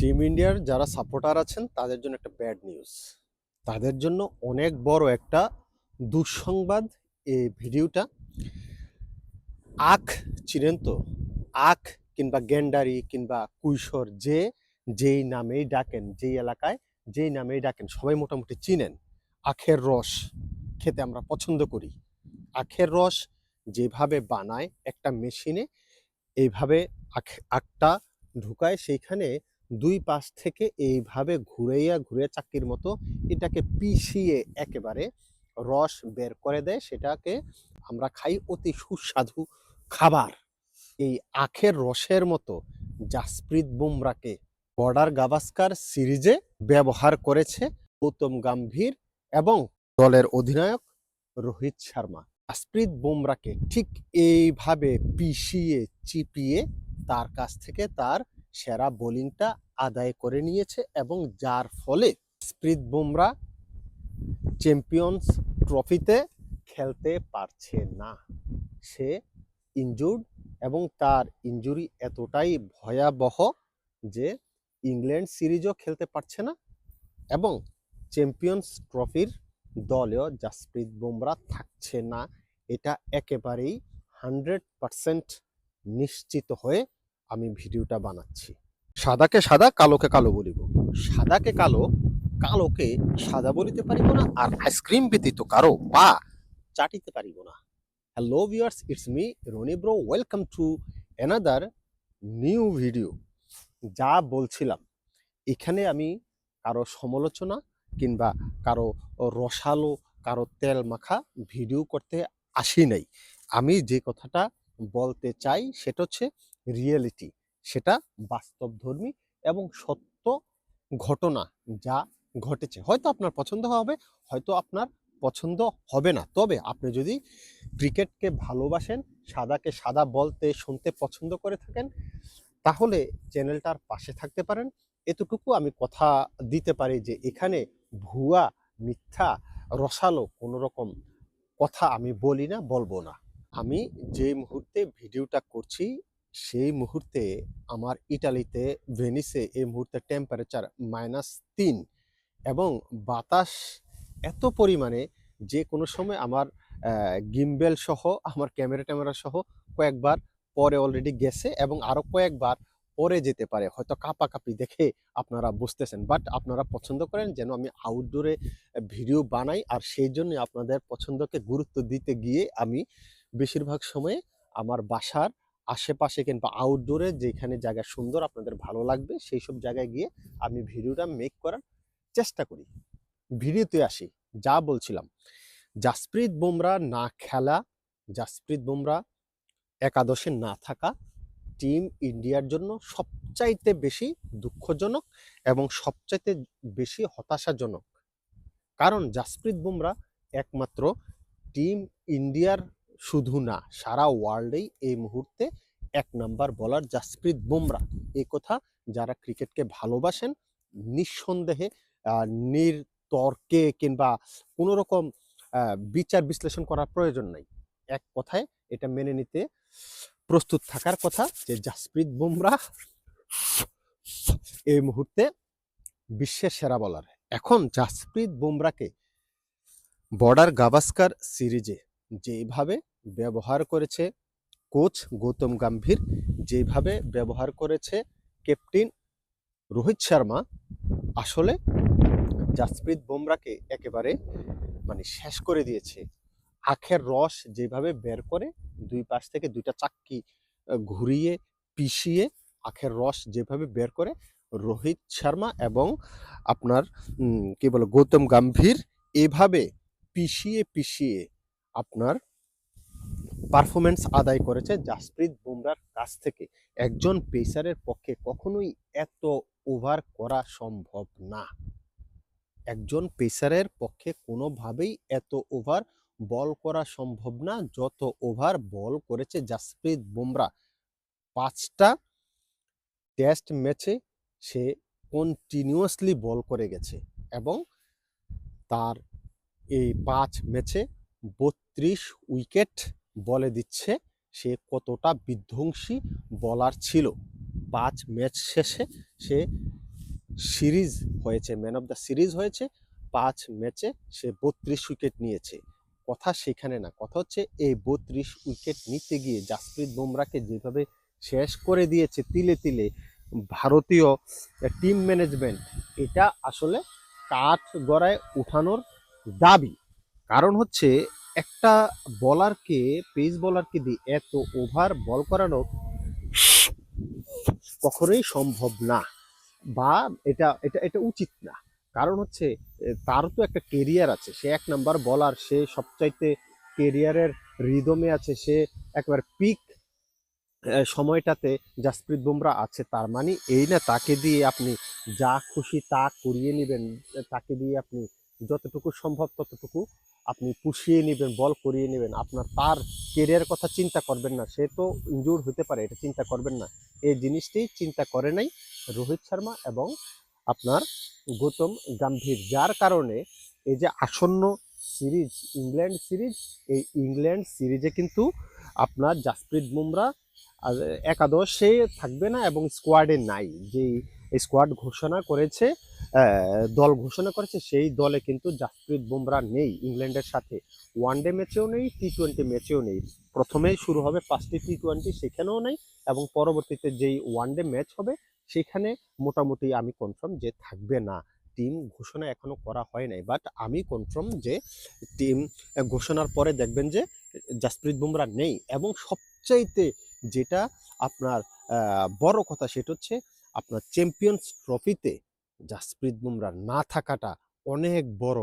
Team ইন্ডিয়ার যারা supporter আছেন, তাদের জন্য একটা ব্যাড নিউজ। তাদের জন্য অনেক বড় একটা দুঃসংবাদ এই ভিডিওটা। আখ চিনেন তো? আখ কিংবা গেন্ডারি কিংবা কুইশর যে, যেই নামেই ডাকেন, যেই এলাকায় যেই নামেই ডাকেন, সবাই মোটামুটি চিনেন। আখের রস খেতে আমরা পছন্দ করি। আখের রস যেভাবে বানায় একটা মেশিনে, এইভাবে আখ, আখটা ঢুকায়, সেইখানে দুই পাশ থেকে এইভাবে ঘুরাইয়া ঘুরে চাকির মতো এটাকে পিষিয়ে একেবারে রস বের করে দেয়। সেটাকে আমরা খাই অতি সুস্বাদু খাবার। এই আখের রসের মতো জাসপ্রীত বুমরাকে বর্ডার গাভাস্কার সিরিজে ব্যবহার করেছে গৌতম গাম্ভীর এবং দলের অধিনায়ক রোহিত শর্মা। জাসপ্রীত বুমরাকে ঠিক এইভাবে পিষিয়ে, চিপিয়ে তার কাছ থেকে তার সেরা বোলিংটা আদায় করে নিয়েছে এবং যার ফলে স্প্রিত বুমরা চ্যাম্পিয়ন্স ট্রফিতে খেলতে পারছে না। সে ইনজুর্ড এবং তার ইনজুরি এতটাই ভয়াবহ যে ইংল্যান্ড সিরিজও খেলতে পারছে না এবং চ্যাম্পিয়ন্স ট্রফির দলেও জাসপ্রীত বুমরা থাকছে না। এটা একেবারেই হান্ড্রেড পারসেন্ট নিশ্চিত হয়ে আমি ভিডিওটা বানাচ্ছি। সাদাকে সাদা, কালোকে কালো বলিব। সাদাকে কালো, কালোকে সাদা বলিতে পারিব না আর আইসক্রিম ব্যতীত কারও পা চাটিতে পারিব না। Hello viewers, it's me Roni bro. Welcome to another new video. যা বলছিলাম, এখানে আমি কারও সমালোচনা কিংবা কারও রসালো, কারও তেল মাখা ভিডিও করতে আসি নাই। আমি যে কথাটা বলতে চাই সেটা হচ্ছে রিয়েলিটি সেটা বাস্তবধর্মী এবং সত্য ঘটনা যা ঘটেছে। হয়তো আপনার পছন্দ হবে, হয়তো আপনার পছন্দ হবে না। তবে আপনি যদি ক্রিকেটকে ভালোবাসেন, সাদাকে সাদা বলতে, শুনতে পছন্দ করে থাকেন, তাহলে চ্যানেলটার পাশে থাকতে পারেন। এতটুকু আমি কথা দিতে পারি যে এখানে ভুয়া, মিথ্যা, রসালো কোনো রকম কথা আমি বলি না, বলব না। আমি যে মুহূর্তে ভিডিওটা করছি সেই মুহূর্তে আমার ইটালিতে ভেনিসে এই মুহূর্তে টেম্পারেচার মাইনাস তিন এবং বাতাস এত পরিমাণে যে কোনো সময় আমার গিম্বেল সহ, আমার ক্যামেরা ট্যামেরা সহ কয়েকবার পরে অলরেডি গেছে এবং আরও কয়েকবার পরে যেতে পারে। হয়তো কাপাকাপি দেখে আপনারা বুঝতেছেন। বাট আপনারা পছন্দ করেন যেন আমি আউটডোরে ভিডিও বানাই আর সেই জন্য আপনাদের পছন্দকে গুরুত্ব দিতে গিয়ে আমি বেশিরভাগ সময়ে আমার বাসার আশেপাশে কিংবা আউটডোরে যেখানে জায়গা সুন্দর আপনাদের ভালো লাগবে সেই সব জায়গায় গিয়ে আমি ভিডিওটা মেক করার চেষ্টা করি। ভিডিওতে আসি, যা বলছিলাম। জাসপ্রীত বুমরা না খেলা, জাসপ্রীত বুমরা একাদশে না থাকা টিম ইন্ডিয়ার জন্য সবচাইতে বেশি দুঃখজনক এবং সবচাইতে বেশি হতাশাজনক। কারণ জাসপ্রীত বুমরা একমাত্র টিম ইন্ডিয়ার শুধু না, সারা ওয়ার্ল্ডেই এই মুহূর্তে এক নাম্বার বলার জাসপ্রীত বুমরা। এ কথা যারা ক্রিকেটকে ভালোবাসেন, নিঃসন্দেহে নির্তর্কে কিংবা কোনো রকম বিচার বিশ্লেষণ করার প্রয়োজন নাই। এক কথায় এটা মেনে নিতে প্রস্তুত থাকার কথা যে জাসপ্রীত বুমরা এই মুহূর্তে বিশ্বের সেরা বলার। এখন জাসপ্রীত বুমরাকে বর্ডার গাভাস্কার সিরিজে যেভাবে ব্যবহার করেছে কোচ গৌতম গম্ভীর। যেভাবে ব্যবহার করেছে ক্যাপ্টেন রোহিত শর্মা, আসলে জাসপ্রীত বুমরাকে একেবারে মানে শেষ করে দিয়েছে। আখের রস যেভাবে বের করে দুই পাশ থেকে দুইটা চাক্কি ঘুরিয়ে, পিষিয়ে আখের রস যেভাবে বের করে রোহিত শর্মা এবং আপনার কি বলে, গৌতম গম্ভীর, এভাবে পিষিয়ে পিষিয়ে আপনার পারফরমেন্স আদায় করেছে জাসপ্রীত বুমরার কাছ থেকে। একজন পেসারের পক্ষে কখনোই এত ওভার করা সম্ভব না। একজন পেসারের পক্ষে কোনোভাবেই এত ওভার বল করা সম্ভব না, যত ওভার বল করেছে জাসপ্রীত বুমরা। পাঁচটা টেস্ট ম্যাচে সে কন্টিনিউয়াসলি বল করে গেছে এবং তার এই পাঁচ ম্যাচে বত্রিশ উইকেট বলে দিচ্ছে সে কতটা বিধ্বংসী বলার ছিল। পাঁচ ম্যাচ শেষে সে সিরিজ হয়েছে, ম্যান অফ দ্য সিরিজ হয়েছে। পাঁচ ম্যাচে সে বত্রিশ উইকেট নিয়েছে। কথা সেখানে না, কথা হচ্ছে এই বত্রিশ উইকেট নিতে গিয়ে জাসপ্রীত বুমরাকে যেভাবে শেষ করে দিয়েছে তিলে তিলে, ভারতীয় টিম ম্যানেজমেন্ট, এটা আসলে কাঠ গড়ায় উঠানোর দাবি। কারণ হচ্ছে একটা বলারকে পেস বলারকে দিয়ে এত ওভার বল করানো কখনোই সম্ভব না। বা এটা এটা এটা উচিত না। কারণ হচ্ছে তার তো একটা কেরিয়ার আছে। সে এক নাম্বার বলার সে সবচাইতে কেরিয়ারের রিদমে আছে। সে একবার পিক সময়টাতে জাসপ্রীত বুমরা আছে। তার মানে এই না, তাকে দিয়ে আপনি যা খুশি তা করিয়ে নেবেন। তাকে দিয়ে আপনি যতটুকু সম্ভব ততটুকু আপনি পুষিয়ে নেবেন, বল করিয়ে নেবেন। আপনার তার কেরিয়ার কথা চিন্তা করবেন না। সে তো ইনজুর হতে পারে, এটা চিন্তা করবেন না। এই জিনিসটি চিন্তা করে নাই রোহিত শর্মা এবং আপনার গৌতম গাম্ভীর, যার কারণে এই যে আসন্ন সিরিজ, ইংল্যান্ড সিরিজ, এই ইংল্যান্ড সিরিজে কিন্তু আপনার জাসপ্রীত বুমরা একাদশে থাকবে না এবং স্কোয়াডে নাই। যে স্কোয়াড ঘোষণা করেছে দল ঘোষণা করেছে, সেই দলে কিন্তু জাসপ্রীত বুমরা নেই ইংল্যান্ডের সাথে। ওয়ানডে ম্যাচেও নেই টি টোয়েন্টি ম্যাচেও নেই। প্রথমেই শুরু হবে পাঁচটি টি টোয়েন্টি সেখানেও নেই এবং পরবর্তীতে যেই ওয়ানডে ম্যাচ হবে, সেখানে মোটামুটি আমি কনফার্ম যে থাকবে না। টিম ঘোষণা এখনও করা হয় নাই বাট আমি কনফার্ম যে টিম ঘোষণার পরে দেখবেন যে জাসপ্রীত বুমরা নেই এবং সবচাইতে যেটা আপনার বড় কথা সেটা হচ্ছে আপনার চ্যাম্পিয়ন্স ট্রফিতে জাসপ্রীত বুমরা না থাকাটা অনেক বড়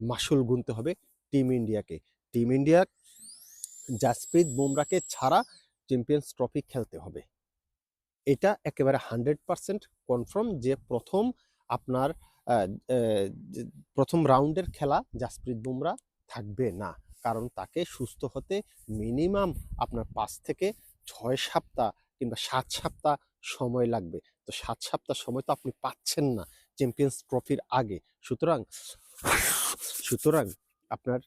মাসুল গুনতে হবে টিম ইন্ডিয়াকে টিম ইন্ডিয়া জাসপ্রীত বুমরাকে ছাড়া চ্যাম্পিয়ন্স ট্রফি খেলতে হবে। এটা একেবারে হান্ড্রেড পার্সেন্ট কনফার্ম যে প্রথম আপনার প্রথম রাউন্ডের খেলা জাসপ্রীত বুমরা থাকবে না। কারণ তাকে সুস্থ হতে মিনিমাম আপনার পাঁচ থেকে ছয় সপ্তাহ কিংবা সাত সপ্তাহ সময় লাগবে। তো সাত সপ্তাহ সময় তো আপনি পাচ্ছেন না চ্যাম্পিয়ন্স ট্রফির আগে। সুতরাং সুতরাং আপনার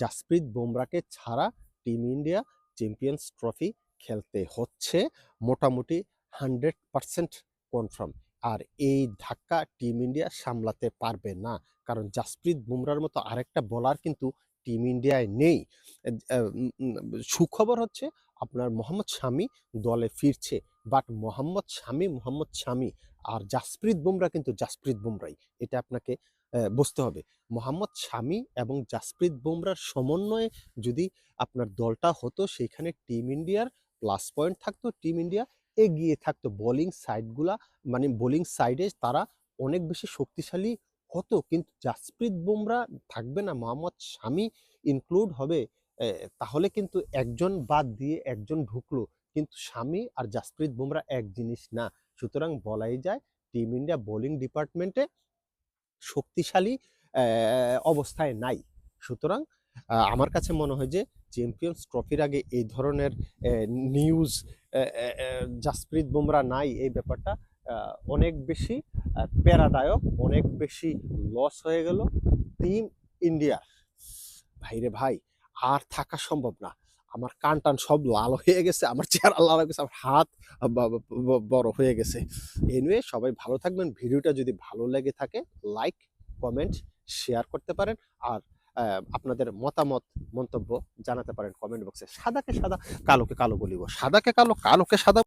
জাসপ্রীত বুমরাকে ছাড়া টিম ইন্ডিয়া চ্যাম্পিয়ন্স ট্রফি খেলতে হচ্ছে মোটামুটি হান্ড্রেড পার্সেন্ট কনফার্ম আর এই ধাক্কা টিম ইন্ডিয়া সামলাতে পারবে না। কারণ জাসপ্রীত বুমরার মতো আরেকটা বলার কিন্তু টিম ইন্ডিয়ায় নেই। সুখবর হচ্ছে আপনার মোহাম্মদ শামি দলে ফিরছে। বাট মোহাম্মদ শামি মোহাম্মদ শামি আর জাসপ্রীত বুমরা কিন্তু জাসপ্রীত বুমরাই। এটা আপনাকে বুঝতে হবে। মোহাম্মদ শামি এবং জাসপ্রীত বুমরার সমন্বয়ে যদি আপনার দলটা হতো, সেখানে টিম ইন্ডিয়ার প্লাস পয়েন্ট থাকতো, টিম ইন্ডিয়া এগিয়ে থাকতো। বোলিং সাইডগুলা মানে বোলিং সাইডে তারা অনেক বেশি শক্তিশালী হতো। কিন্তু জাসপ্রীত বুমরা থাকবে না, মোহাম্মদ শামি ইনক্লুড হবে তাহলে কিন্তু একজন বাদ দিয়ে একজন ঢুকলো। কিন্তু স্বামী আর জাসপ্রীত বুমরা এক জিনিস না। সুতরাং বলাই যায়, টিম ইন্ডিয়া বোলিং ডিপার্টমেন্টে শক্তিশালী অবস্থায় নাই। সুতরাং আমার কাছে মনে হয় যে চ্যাম্পিয়ন্স ট্রফির আগে এই ধরনের নিউজ জাসপ্রীত বুমরা নাই, এই ব্যাপারটা অনেক বেশি প্যারাদায়ক অনেক বেশি লস হয়ে গেল। টিম ইন্ডিয়া ভাইরে ভাই, আর থাকা সম্ভব না। আমার কান টান সব লাল হয়ে গেছে, আমার চেহারা লাল হয়ে গেছে, আমার হাত বড় হয়ে গেছে। এনিওয়ে সবাই ভালো থাকবেন। ভিডিওটা যদি ভালো লেগে থাকে লাইক কমেন্ট শেয়ার করতে পারেন। আর আপনাদের মতামত, মন্তব্য জানাতে পারেন কমেন্ট বক্সে সাদাকে সাদা, কালোকে কালো বলিব। সাদাকে কালো, কালোকে সাদা